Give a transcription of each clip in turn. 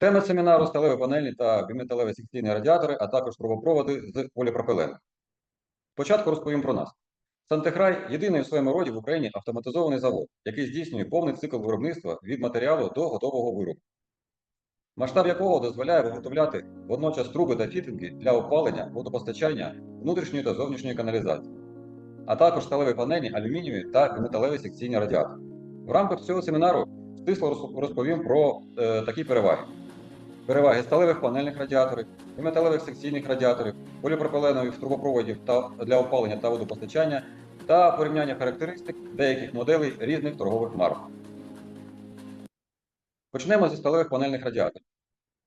Тема семінару сталеві панельні та біметалеві секційні радіатори, а також трубопроводи з поліпропилену. Спочатку розповім про нас. Сантехрай єдиний у своєму роді в Україні автоматизований завод, який здійснює повний цикл виробництва від матеріалу до готового виробу, масштаб якого дозволяє виготовляти водночас труби та фітинги для опалення, водопостачання, внутрішньої та зовнішньої каналізації, а також сталеві панельні, алюмінієві та біметалеві секційні радіатори. В рамках цього семінару стисло розповім про е, такі переваги. Переваги сталевих панельних радіаторів, і металевих секційних радіаторів, поліпропиленових трубопроводів та для опалення та водопостачання та порівняння характеристик деяких моделей різних торгових марок. Почнемо зі сталевих панельних радіаторів.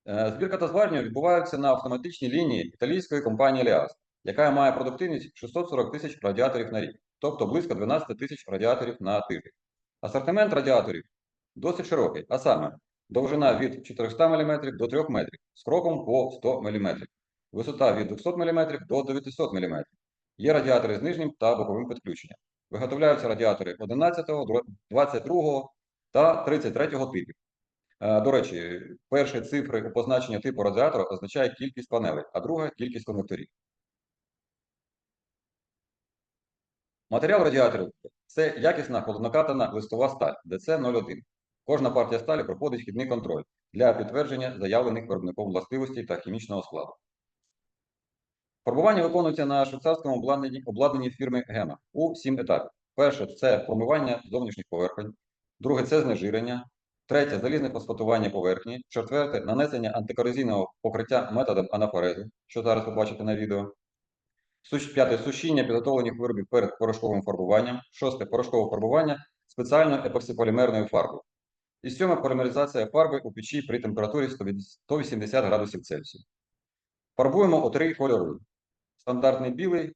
Е, Збірка та зварювання відбуваються на автоматичній лінії італійської компанії Leas, яка має продуктивність 640 тисяч радіаторів на рік, тобто близько 12 тисяч радіаторів на тиждень. Асортимент радіаторів досить широкий, а саме довжина від 400 мм до 3 метрів з кроком по 100 мм, висота від 200 мм до 900 мм. Є радіатори з нижнім та боковим підключенням. Виготовляються радіатори 11, 22 та 33 типів. Е, До речі, перші цифри у позначенні типу радіатора означає кількість панелей, а друга кількість конвекторів. Матеріал радіаторів це якісна холоднокатана листова сталь ДЦ-01. Кожна партія сталі проходить хідний контроль для підтвердження заявлених виробником властивостей та хімічного складу. Фарбування виконується на швейцарському обладнанні, обладнанні фірми Гема у сім етапів. Перше це промивання зовнішніх поверхонь, друге це знежирення, третє залізне фосфатування поверхні, четверте нанесення антикорозійного покриття методом анафорезу, що зараз ви бачите на відео. П'яте сушіння підготовлених виробів перед порошковим фарбуванням. Шосте порошкове фарбування спеціальною епоксиполімерною фарбою. І сьоме полімеризація фарби у печі при температурі 180 градусів Цельсію. Фарбуємо у три кольори: стандартний білий,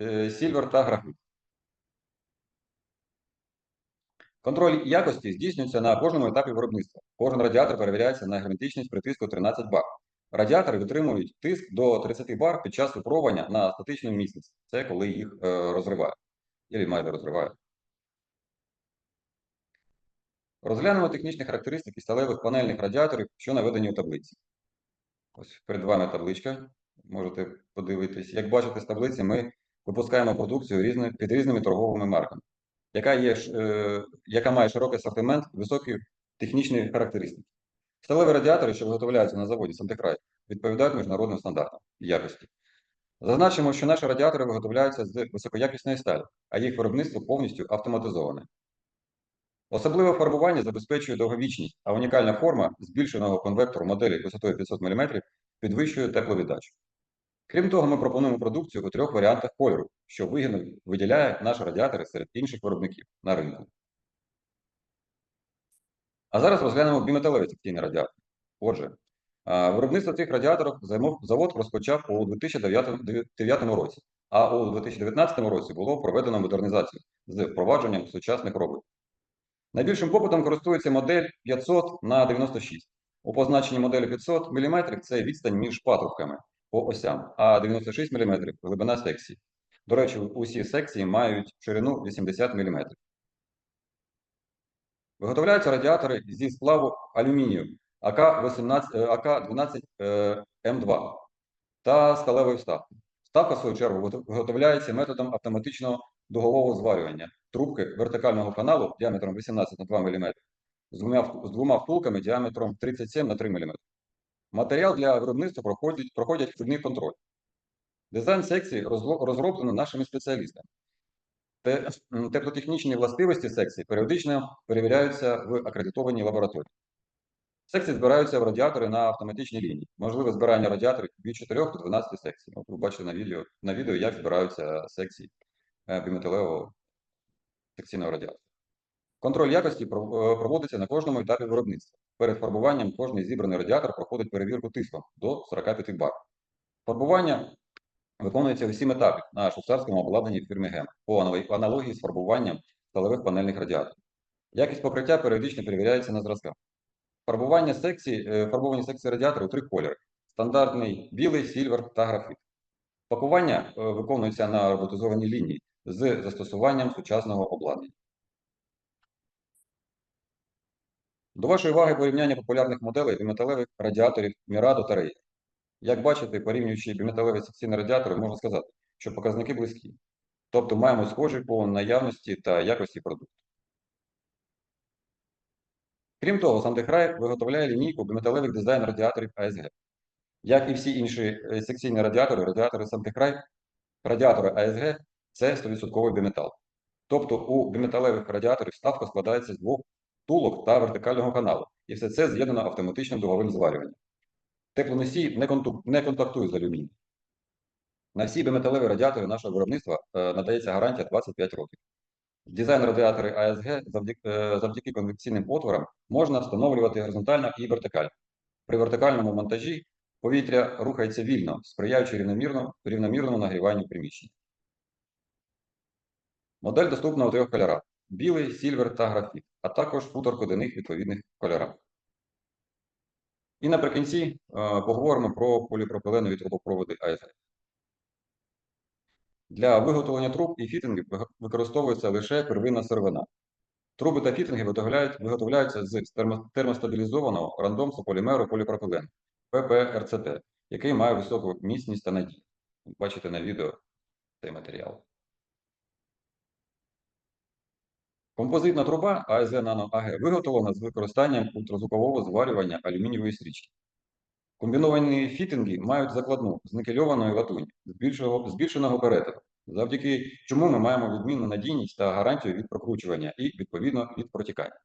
е, сільвер та графіт. Контроль якості здійснюється на кожному етапі виробництва. Кожен радіатор перевіряється на герметичність при тиску 13 бар. Радіатори витримують тиск до 30 бар під час випробування на статичному місяці. Це коли їх е, розривають. Або майже розривають. Розглянемо технічні характеристики сталевих панельних радіаторів, що наведені у таблиці. Ось перед вами табличка. Можете подивитись. Як бачите з таблиці, ми випускаємо продукцію під різними торговими марками, яка, є, е, яка має широкий асортимент, високі технічні характеристики. Сталеві радіатори, що виготовляються на заводі Сантехрай, відповідають міжнародним стандартам якості. Зазначимо, що наші радіатори виготовляються з високоякісної сталі, а їх виробництво повністю автоматизоване. Особливе фарбування забезпечує довговічність, а унікальна форма збільшеного конвектору моделі висотою 500 мм підвищує тепловіддачу. Крім того, ми пропонуємо продукцію у трьох варіантах кольору, що вигідно виділяє наші радіатори серед інших виробників на ринку. А зараз розглянемо біметалеві секційні радіатори. Отже, виробництво цих радіаторів завод розпочав у 2009 році, а у 2019 році було проведено модернізацію з впровадженням сучасних роботів. Найбільшим попитом користується модель 500 на 96. У позначенні моделі 500 мм це відстань між патрубками по осям, а 96 мм глибина секції. До речі, усі секції мають ширину 80 мм. Виготовляються радіатори зі сплаву алюмінію АК-18, е, АК-12 е, М2 та сталевої вставки. Вставка, в свою чергу, виготовляється методом автоматичного дугового зварювання трубки вертикального каналу діаметром 18 на 2 мм з двома, з двома втулками діаметром 37 на 3 мм. Матеріал для виробництва проходить, проходять вхідний контроль. Дизайн секції розроблено нашими спеціалістами. Те- Теплотехнічні властивості секції періодично перевіряються в акредитованій лабораторії. Секції збираються в радіатори на автоматичній лінії. Можливе збирання радіаторів від 4 до 12 секцій. От ви бачите на відео, на відео як збираються секції е, біметалевого секційного радіатора. Контроль якості е, проводиться на кожному етапі виробництва. Перед фарбуванням кожний зібраний радіатор проходить перевірку тиском до 45 бар. Фарбування виконується у сім етапів на швейцарському обладнанні фірми ГЕМ по аналогії з фарбуванням сталевих панельних радіаторів. Якість покриття періодично перевіряється на зразках. Фарбування секції, е, фарбовані секції радіатора у три кольори: стандартний білий, сільвер та графіт. Пакування е, виконується на роботизованій лінії з застосуванням сучасного обладнання. До вашої уваги порівняння популярних моделей біметалевих радіаторів Murado та Rey. Як бачите, порівнюючи біметалеві секційні радіатори, можна сказати, що показники близькі. Тобто маємо схожий по наявності та якості продукту. Крім того, Сантехрай виготовляє лінійку біметалевих дизайн радіаторів ASG. Як і всі інші е, секційні радіатори, радіатори Сантехрай, радіатори ASG – це 100% біметал. Тобто у біметалевих радіаторів ставка складається з двох тулок та вертикального каналу. І все це з'єднано автоматичним дуговим зварюванням. Теплоносій не, контактує з алюмінієм. На всі біметалеві радіатори нашого виробництва е, надається гарантія 25 років. Дизайн радіатори завдяки, е, завдяки конвекційним отворам можна встановлювати горизонтально і вертикально. При вертикальному монтажі повітря рухається вільно, сприяючи рівномірно, рівномірному нагріванню приміщення. Модель доступна у трьох кольорах: білий, сільвер та графіт, а також футоркодиних відповідних кольорах. І наприкінці е, поговоримо про поліпропиленові трубопроводи ASG. Для виготовлення труб і фітингів використовується лише первинна сировина. Труби та фітинги виготовляються з термостабілізованого рандомсу полімеру поліпропилен ППРЦП, який має високу міцність та надію. Бачите на відео цей матеріал. Композитна труба АСГ Nano AG виготовлена з використанням ультразвукового зварювання алюмінієвої стрічки. Комбіновані фітинги мають закладну з никельованої латуні, збільшеного, збільшеного перетину, завдяки чому ми маємо відмінну надійність та гарантію від прокручування і, відповідно, від протікання.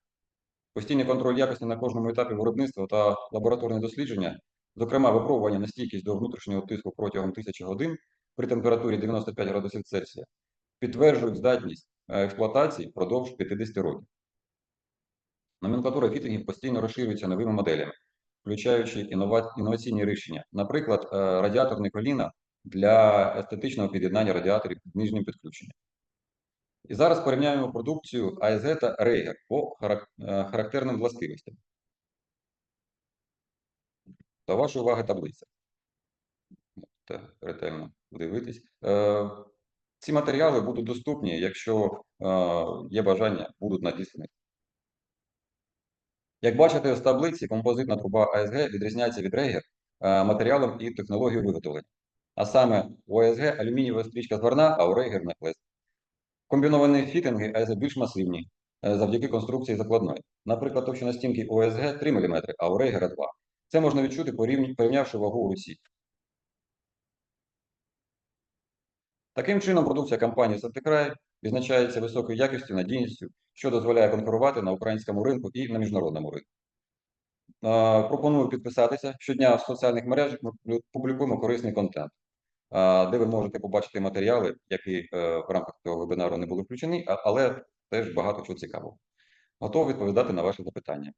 Постійний контроль якості на кожному етапі виробництва та лабораторне дослідження, зокрема випробування на стійкість до внутрішнього тиску протягом 1000 годин при температурі 95 градусів Цельсія, підтверджують здатність експлуатації впродовж 50 років. Номенклатура фітингів постійно розширюється новими моделями, включаючи інноваційні рішення, наприклад, е, радіаторне коліна для естетичного під'єднання радіаторів з нижнім підключенням. І зараз порівняємо продукцію ASG та Reiger по е, характерним властивостям. До вашої уваги таблиця. Ретельно дивитись. Ці матеріали будуть доступні, якщо е, є бажання, будуть надіслані. Як бачите з таблиці, композитна труба ASG відрізняється від Reiger е, матеріалом і технологією виготовлення. А саме у ASG алюмінієва стрічка зварна, а у Reiger наклест. Комбіновані фітинги ASG більш масивні е, завдяки конструкції закладної. Наприклад, товщина стінки ASG 3 мм, а у Reiger 2 Це можна відчути, порівнявши вагу у руці. Таким чином, продукція компанії «Сантекрай» відзначається високою якістю, надійністю, що дозволяє конкурувати на українському ринку і на міжнародному ринку. Пропоную підписатися. Щодня в соціальних мережах ми публікуємо корисний контент, де ви можете побачити матеріали, які е, в рамках цього вебінару не були включені, але теж багато чого цікавого. Готовий відповідати на ваші запитання.